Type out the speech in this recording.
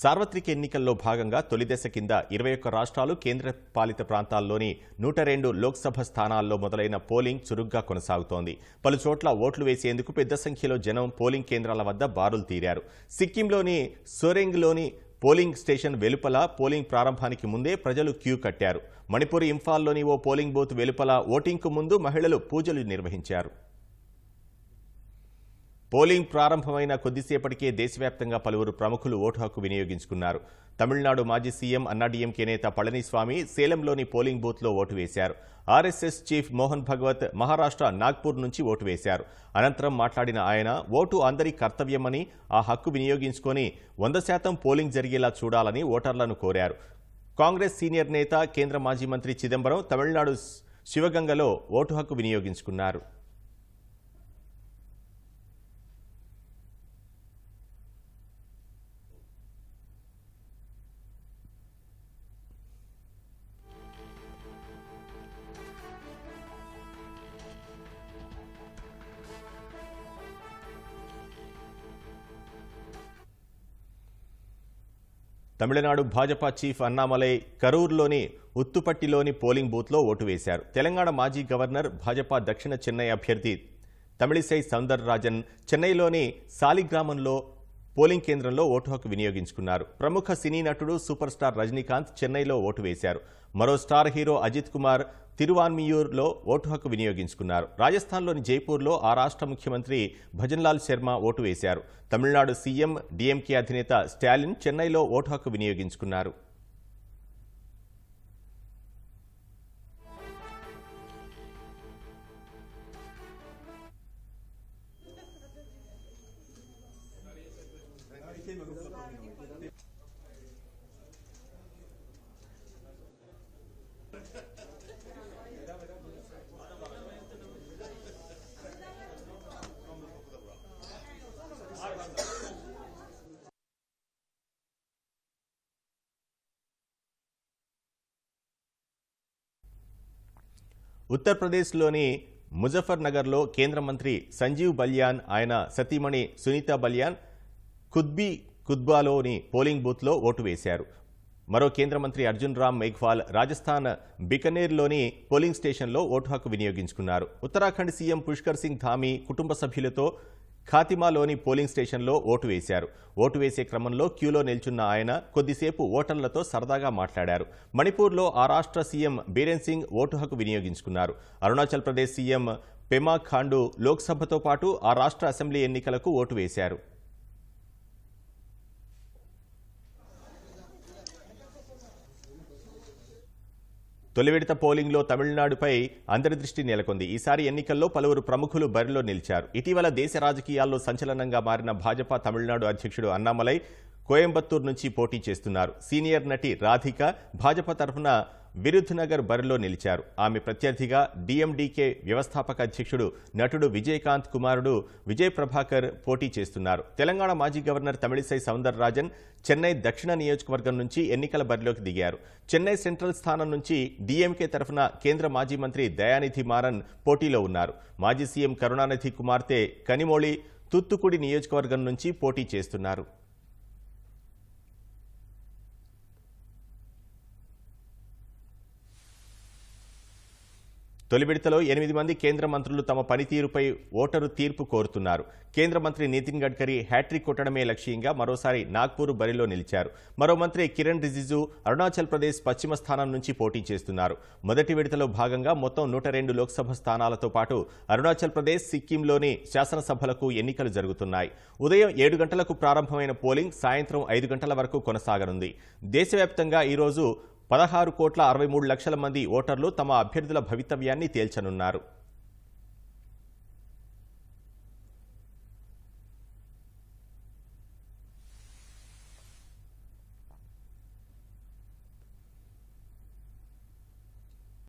సార్వత్రిక ఎన్నికల్లో భాగంగా తొలి దశ కింద ఇరవై ఒక్క రాష్ట్రాలు కేంద్రపాలిత ప్రాంతాల్లోని నూట రెండు లోక్సభ స్థానాల్లో మొదలైన పోలింగ్ చురుగ్గా కొనసాగుతోంది. పలు చోట్ల ఓట్లు వేసేందుకు పెద్ద సంఖ్యలో జనం పోలింగ్ కేంద్రాల వద్ద బారులు తీరారు. సిక్కింలోని సోరెంగ్లోని పోలింగ్ స్టేషన్ వెలుపల పోలింగ్ ప్రారంభానికి ముందే ప్రజలు క్యూ కట్టారు. మణిపూర్ ఇంఫాల్లోని ఓ పోలింగ్ బూత్ వెలుపల ఓటింగ్కు ముందు మహిళలు పూజలు నిర్వహించారు. పోలింగ్ ప్రారంభమైన కొద్దిసేపటికే దేశవ్యాప్తంగా పలువురు ప్రముఖులు ఓటు హక్కు వినియోగించుకున్నారు. తమిళనాడు మాజీ సీఎం అన్నాడీఎంకే నేత పళనిస్వామి సేలంలోని పోలింగ్ బూత్లో ఓటు వేశారు. ఆర్ఎస్ఎస్ చీఫ్ మోహన్ భగవత్ మహారాష్ట్ర నాగ్పూర్ నుంచి ఓటు వేశారు. అనంతరం మాట్లాడిన ఆయన ఓటు అందరి కర్తవ్యమని ఆ హక్కు వినియోగించుకొని వంద శాతం పోలింగ్ జరిగేలా చూడాలని ఓటర్లను కోరారు. కాంగ్రెస్ సీనియర్ నేత కేంద్ర మాజీ మంత్రి చిదంబరం తమిళనాడు శివగంగలో ఓటు హక్కు వినియోగించుకున్నారు. తమిళనాడు భాజపా చీఫ్ అన్నామలై కరూర్లోని ఉత్తుపట్టిలోని పోలింగ్ బూత్లో ఓటు వేశారు. తెలంగాణ మాజీ గవర్నర్ భాజపా దక్షిణ చెన్నై అభ్యర్థి తమిళిసై సౌందర్ రాజన్ చెన్నైలోని సాలిగ్రామంలో పోలింగ్ కేంద్రంలో ఓటు హక్కు వినియోగించుకున్నారు. ప్రముఖ సినీ నటుడు సూపర్ స్టార్ రజనీకాంత్ చెన్నైలో ఓటు వేశారు. మరో స్టార్ హీరో అజిత్ కుమార్ తిరువాన్మియూర్లో ఓటు హక్కు వినియోగించుకున్నారు. రాజస్థాన్లోని జైపూర్లో ఆ రాష్ట్ర ముఖ్యమంత్రి భజన్లాల్ శర్మ ఓటు వేశారు. తమిళనాడు సీఎం డీఎంకే అధినేత స్టాలిన్ చెన్నైలో ఓటు హక్కు వినియోగించుకున్నారు. ఉత్తరప్రదేశ్లోని ముజఫర్ నగర్లో కేంద్ర మంత్రి సంజీవ్ బల్యాన్ ఆయన సతీమణి సునీత బల్యాన్ కుద్బీ కుద్బాలోని పోలింగ్ బూత్లో ఓటు వేశారు. మరో కేంద్ర మంత్రి అర్జున్ రామ్ మేఘ్వాల్ రాజస్థాన్ బికనేర్లోని పోలింగ్ స్టేషన్లో ఓటు హక్కు వినియోగించుకున్నారు. ఉత్తరాఖండ్ సీఎం పుష్కర్ సింగ్ ధామీ కుటుంబ సభ్యులతో ఖాతిమాలోని పోలింగ్ స్టేషన్లో ఓటు వేశారు. ఓటు వేసే క్రమంలో క్యూలో నిల్చున్న ఆయన కొద్దిసేపు ఓటర్లతో సరదాగా మాట్లాడారు. మణిపూర్లో ఆ రాష్ట్ర సీఎం బీరేన్ సింగ్ ఓటు హక్కు వినియోగించుకున్నారు. అరుణాచల్ ప్రదేశ్ సీఎం పెమా ఖాండు లోక్సభతో పాటు ఆ రాష్ట్ర అసెంబ్లీ ఎన్నికలకు ఓటు వేశారు. తొలి విడత పోలింగ్లో తమిళనాడుపై అందరి దృష్టి నెలకొంది. ఈసారి ఎన్నికల్లో పలువురు ప్రముఖులు బరిలో నిలిచారు. ఇటీవల దేశ రాజకీయాల్లో సంచలనంగా మారిన భాజపా తమిళనాడు అధ్యక్షుడు అన్నామలై కోయంబత్తూర్ నుంచి పోటీ చేస్తున్నారు. సీనియర్ నటి రాధిక భాజపా తరఫున బిరుద్నగర్ బరిలో నిలిచారు. ఆమె ప్రత్యర్థిగా డిఎండికే వ్యవస్థాపక అధ్యక్షుడు నటుడు విజయకాంత్ కుమారుడు విజయ్ ప్రభాకర్ పోటీ చేస్తున్నారు. తెలంగాణ మాజీ గవర్నర్ తమిళిసై సౌందరరాజన్ చెన్నై దక్షిణ నియోజకవర్గం నుంచి ఎన్నికల బరిలోకి దిగారు. చెన్నై సెంట్రల్ స్థానం నుంచి డిఎంకే తరఫున కేంద్ర మాజీ మంత్రి దయానిధి మారన్ పోటీలో ఉన్నారు. మాజీ సీఎం కరుణానిధి కుమార్తె కనిమోళి తుత్తుకుడి నియోజకవర్గం నుంచి పోటీ చేస్తున్నారు. తొలి విడతలో ఎనిమిది మంది కేంద్ర మంత్రులు తమ పనితీరుపై ఓటరు తీర్పు కోరుతున్నారు. కేంద్ర మంత్రి నితిన్ గడ్కరీ హ్యాట్రిక్ కొట్టడమే లక్ష్యంగా మరోసారి నాగ్పూర్ బరిలో నిలిచారు. మరో మంత్రి కిరణ్ రిజిజు అరుణాచల్ ప్రదేశ్ పశ్చిమ స్థానం నుంచి పోటీ చేస్తున్నారు. మొదటి విడతలో భాగంగా మొత్తం నూట రెండు లోక్సభ స్థానాలతో పాటు అరుణాచల్ ప్రదేశ్ సిక్కింలోని శాసనసభలకు ఎన్నికలు జరుగుతున్నాయి. ఉదయం ఏడు గంటలకు ప్రారంభమైన పోలింగ్ సాయంత్రం ఐదు గంటల వరకు కొనసాగనుంది. దేశవ్యాప్తంగా ఈరోజు పదహారు కోట్ల అరవై మూడు లక్షల మంది ఓటర్లు తమ అభ్యర్థుల భవితవ్యాన్ని తేల్చనున్నారు.